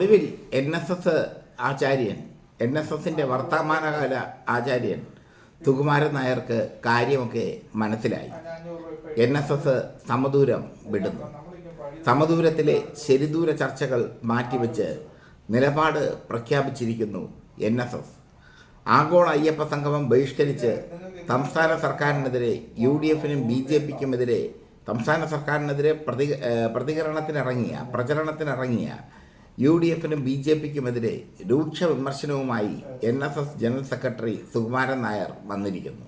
ഒടുവിൽ N S S ആചാര്യൻ. N S എസിന്റെ വർത്തമാനകാല ആചാര്യൻ. സുകുമാരൻ നായർക്ക് കാര്യമൊക്കെ മനസ്സിലായി. എൻ എസ് എസ് സമദൂരം വിടുന്നു. സമദൂരത്തിലെ ശരിദൂര ചർച്ചകൾ മാറ്റിവെച്ച് നിലപാട് പ്രഖ്യാപിച്ചിരിക്കുന്നു എൻ എസ് എസ് ആഗോള അയ്യപ്പ സംഗമം ബഹിഷ്കരിച്ച് സംസ്ഥാന സർക്കാരിനെതിരെ യു ഡി എഫിനും ബി ജെ പിക്കുമെതിരെ സംസ്ഥാന സർക്കാരിനെതിരെ പ്രതി പ്രതികരണത്തിനിറങ്ങിയ പ്രചരണത്തിനിറങ്ങിയ യു ഡി എഫിനും ബി ജെ പിക്കുമെതിരെ രൂക്ഷ വിമർശനവുമായി N S S general secretary Sukumaran Nair വന്നിരിക്കുന്നു.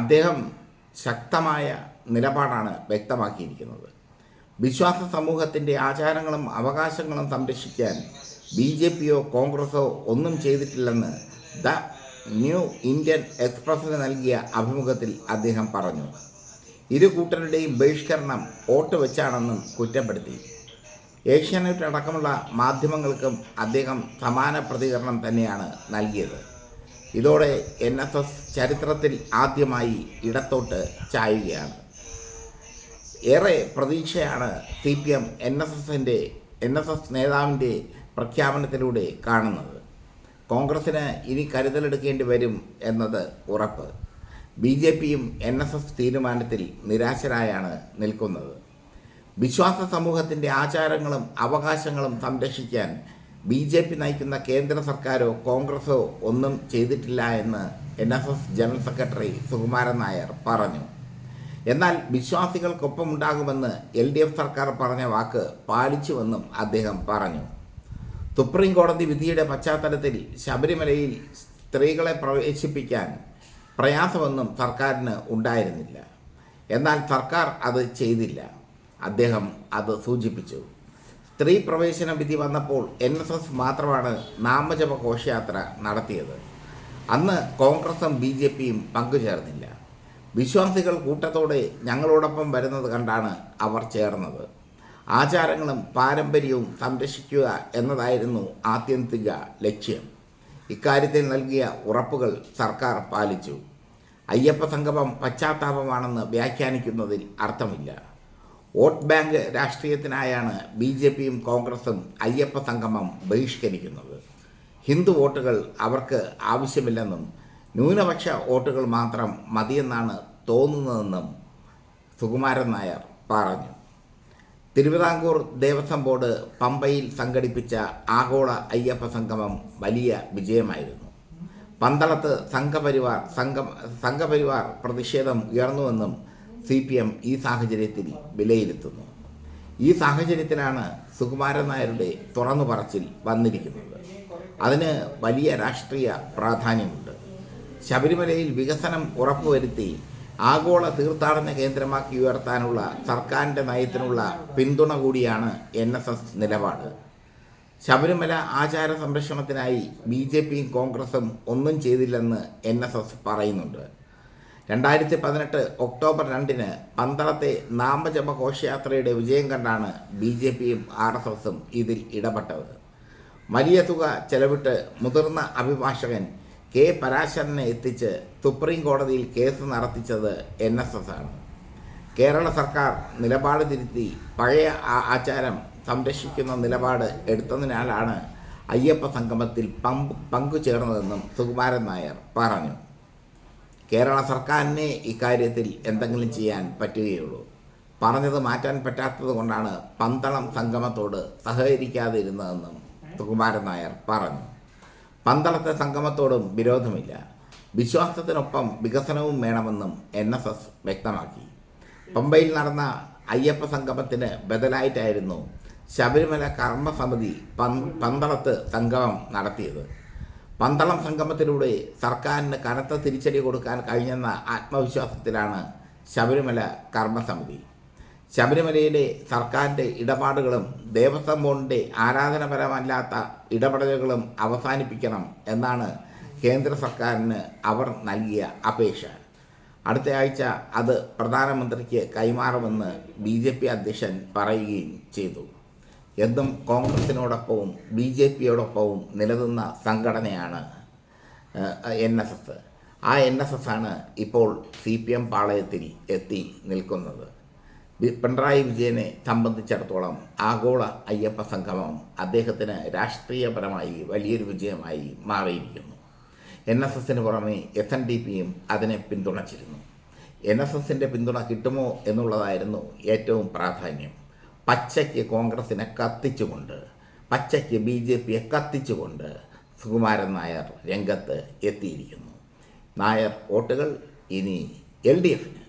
അദ്ദേഹം ശക്തമായ നിലപാടാണ് വ്യക്തമാക്കിയിരിക്കുന്നത്. വിശ്വാസ സമൂഹത്തിന്റെ ആചാരങ്ങളും അവകാശങ്ങളും സംരക്ഷിക്കാൻ ബി ജെ പിയോ കോൺഗ്രസോ ഒന്നും ചെയ്തിട്ടില്ലെന്ന് ദ ന്യൂ ഇന്ത്യൻ എക്സ്പ്രസിന് നൽകിയ അഭിമുഖത്തിൽ അദ്ദേഹം പറഞ്ഞു. ഇരു കൂട്ടരുടെയും ബഹിഷ്കരണം വോട്ട് വെച്ചാണെന്നും കുറ്റപ്പെടുത്തി. ഏഷ്യാനെറ്റ് അടക്കമുള്ള മാധ്യമങ്ങൾക്കും അദ്ദേഹം സമാന പ്രതികരണം തന്നെയാണ് നൽകിയത്. ഇതോടെ എൻ എസ് എസ് ചരിത്രത്തിൽ ആദ്യമായി ഇടത്തോട്ട് ചായുകയാണ്. ഏറെ പ്രതീക്ഷയാണ് C P M N S എസിന്റെ എൻ എസ് എസ് നേതാവിന്റെ പ്രഖ്യാപനത്തിലൂടെ കാണുന്നത്. കോൺഗ്രസ്സിന് ഇനി കരുതലെടുക്കേണ്ടി വരും എന്നത് ഉറപ്പ്. ബി ജെ പിയും എൻ എസ് എസ് തീരുമാനത്തിൽ നിരാശരായാണ് നിൽക്കുന്നത്. വിശ്വാസ സമൂഹത്തിന്റെ ആചാരങ്ങളും അവകാശങ്ങളും സംരക്ഷിക്കാൻ ബി ജെ പി നയിക്കുന്ന കേന്ദ്ര സർക്കാരോ കോൺഗ്രസോ ഒന്നും ചെയ്തിട്ടില്ല എന്ന് N S S general secretary Sukumaran Nair പറഞ്ഞു. എന്നാൽ വിശ്വാസികൾക്കൊപ്പമുണ്ടാകുമെന്ന് എൽ ഡി എഫ് സർക്കാർ പറഞ്ഞ വാക്ക് പാലിച്ചുവെന്നും അദ്ദേഹം പറഞ്ഞു. സുപ്രീം കോടതി വിധിയുടെ പശ്ചാത്തലത്തിൽ ശബരിമലയിൽ സ്ത്രീകളെ പ്രവേശിപ്പിക്കാൻ പ്രയാസമൊന്നും സർക്കാരിന് ഉണ്ടായിരുന്നില്ല. എന്നാൽ സർക്കാർ അത് ചെയ്തില്ല. അദ്ദേഹം അത് സൂചിപ്പിച്ചു. സ്ത്രീ പ്രവേശന വിധി വന്നപ്പോൾ എൻ എസ് എസ് മാത്രമാണ് നാമജപ ഘോഷയാത്ര നടത്തിയത്. അന്ന് കോൺഗ്രസും ബി ജെ പിയും പങ്കുചേർന്നില്ല. വിശ്വാസികൾ കൂട്ടത്തോടെ ഞങ്ങളോടൊപ്പം വരുന്നത് കണ്ടാണ് അവർ ചേർന്നത്. ആചാരങ്ങളും പാരമ്പര്യവും സംരക്ഷിക്കുക എന്നതായിരുന്നു ആത്യന്തിക ലക്ഷ്യം. ഇക്കാര്യത്തിൽ നൽകിയ ഉറപ്പുകൾ സർക്കാർ പാലിച്ചു. അയ്യപ്പ സംഗമം പശ്ചാത്താപമാണെന്ന് വ്യാഖ്യാനിക്കുന്നതിൽ അർത്ഥമില്ല. വോട്ട് ബാങ്ക് രാഷ്ട്രീയത്തിനായാണ് ബി ജെ പിയും കോൺഗ്രസും അയ്യപ്പ സംഗമം ബഹിഷ്കരിക്കുന്നത്. ഹിന്ദു വോട്ടുകൾ അവർക്ക് ആവശ്യമില്ലെന്നും ന്യൂനപക്ഷ വോട്ടുകൾ മാത്രം മതിയെന്നാണ് തോന്നുന്നതെന്നും സുകുമാരൻ നായർ പറഞ്ഞു. തിരുവിതാംകൂർ ദേവസ്വം ബോർഡ് പമ്പയിൽ സംഘടിപ്പിച്ച ആഗോള അയ്യപ്പ സംഗമം വലിയ വിജയമായിരുന്നു. പന്തളത്ത് സംഘപരിവാർ സംഘം സംഘപരിവാർ പ്രതിഷേധം ഉയർന്നുവെന്നും സി പി എം ഈ സാഹചര്യത്തിൽ വിലയിരുത്തുന്നു. ഈ സാഹചര്യത്തിലാണ് സുകുമാരൻ നായരുടെ തുറന്നു പറച്ചിൽ വന്നിരിക്കുന്നത്. അതിന് വലിയ രാഷ്ട്രീയ പ്രാധാന്യമുണ്ട്. ശബരിമലയിൽ വികസനം ഉറപ്പുവരുത്തി ആഗോള തീർത്ഥാടന കേന്ദ്രമാക്കി ഉയർത്താനുള്ള സർക്കാരിന്റെ നയത്തിനുള്ള പിന്തുണ കൂടിയാണ് എൻ എസ് എസ് നിലപാട്. ശബരിമല ആചാര സംരക്ഷണത്തിനായി ബി ജെ പിയും കോൺഗ്രസും ഒന്നും ചെയ്തില്ലെന്ന് എൻ എസ് എസ് പറയുന്നുണ്ട്. രണ്ടായിരത്തി പതിനെട്ട് ഒക്ടോബർ രണ്ടിന് പന്തളത്തെ നാമജപ ഘോഷയാത്രയുടെ വിജയം കണ്ടാണ് ബി ജെ പിയും ആർ എസ് എസും ഇതിൽ ഇടപെട്ടത്. വലിയ തുക ചെലവിട്ട് മുതിർന്ന അഭിഭാഷകൻ കെ പരാശരനെ എത്തിച്ച് സുപ്രീം കോടതിയിൽ കേസ് നടത്തിച്ചത് എൻ എസ് എസ് ആണ്. കേരള സർക്കാർ നിലപാട് തിരുത്തി പഴയ ആചാരം സംരക്ഷിക്കുന്ന നിലപാട് എടുത്തതിനാലാണ് അയ്യപ്പ സംഗമത്തിൽ പങ്കു ചേർന്നതെന്നും സുകുമാരൻ നായർ പറഞ്ഞു. കേരള സർക്കാരിനെ ഇക്കാര്യത്തിൽ എന്തെങ്കിലും ചെയ്യാൻ പറ്റുകയുള്ളൂ. പറഞ്ഞത് മാറ്റാൻ പറ്റാത്തത് കൊണ്ടാണ് പന്തളം സംഗമത്തോട് സഹകരിക്കാതിരുന്നതെന്നും സുകുമാരൻ നായർ പറഞ്ഞു. പന്തളത്തെ സംഗമത്തോടും വിരോധമില്ല. വിശ്വാസത്തിനൊപ്പം വികസനവും വേണമെന്നും എൻ എസ് എസ് വ്യക്തമാക്കി. പമ്പയിൽ നടന്ന അയ്യപ്പ സംഗമത്തിന് ബദലായിട്ടായിരുന്നു ശബരിമല കർമ്മസമിതി പന്ത് പന്തളത്ത് സംഗമം നടത്തിയത്. പന്തളം സംഗമത്തിലൂടെ സർക്കാരിന് കനത്ത തിരിച്ചടി കൊടുക്കാൻ കഴിഞ്ഞെന്ന ആത്മവിശ്വാസത്തിലാണ് ശബരിമല കർമ്മസമിതി. ശബരിമലയിലെ സർക്കാരിന്റെ ഇടപാടുകളും ദേവസ്വം ബോർഡിന്റെ ആരാധനപരമല്ലാത്ത ഇടപെടലുകളും അവസാനിപ്പിക്കണം എന്നാണ് കേന്ദ്ര സർക്കാരിന് അവർ നൽകിയ അപേക്ഷ. അടുത്ത ആഴ്ച അത് പ്രധാനമന്ത്രിക്ക് കൈമാറുമെന്ന് ബി ജെ പി അധ്യക്ഷൻ പറയുകയും ചെയ്തു. എന്നും കോൺഗ്രസിനോടൊപ്പവും ബി ജെ പിയോടൊപ്പവും നിലനിന്ന സംഘടനയാണ് എൻ എസ് എസ്. ആ എൻ എസ് എസ് ആണ് ഇപ്പോൾ സി പി എം പാളയത്തിൽ എത്തി നിൽക്കുന്നത്. പിണറായി വിജയനെ സംബന്ധിച്ചിടത്തോളം ആഗോള അയ്യപ്പ സംഗമം അദ്ദേഹത്തിന് രാഷ്ട്രീയപരമായി വലിയൊരു വിജയമായി മാറിയിരിക്കുന്നു. എൻ എസ് എസിന് പുറമെ എസ് എൻ ഡി പിയും അതിനെ പിന്തുണച്ചിരുന്നു. എൻ എസ് എസിന്റെ പിന്തുണ കിട്ടുമോ എന്നുള്ളതായിരുന്നു ഏറ്റവും പ്രാധാന്യം. പച്ചയ്ക്ക് കോൺഗ്രസിനെ കത്തിച്ചുകൊണ്ട് പച്ചയ്ക്ക് ബി ജെ പിയെ കത്തിച്ചുകൊണ്ട് സുകുമാരൻ നായർ രംഗത്ത് എത്തിയിരിക്കുന്നു. നായർ വോട്ടുകൾ ഇനി എൽ ഡി എഫിന്.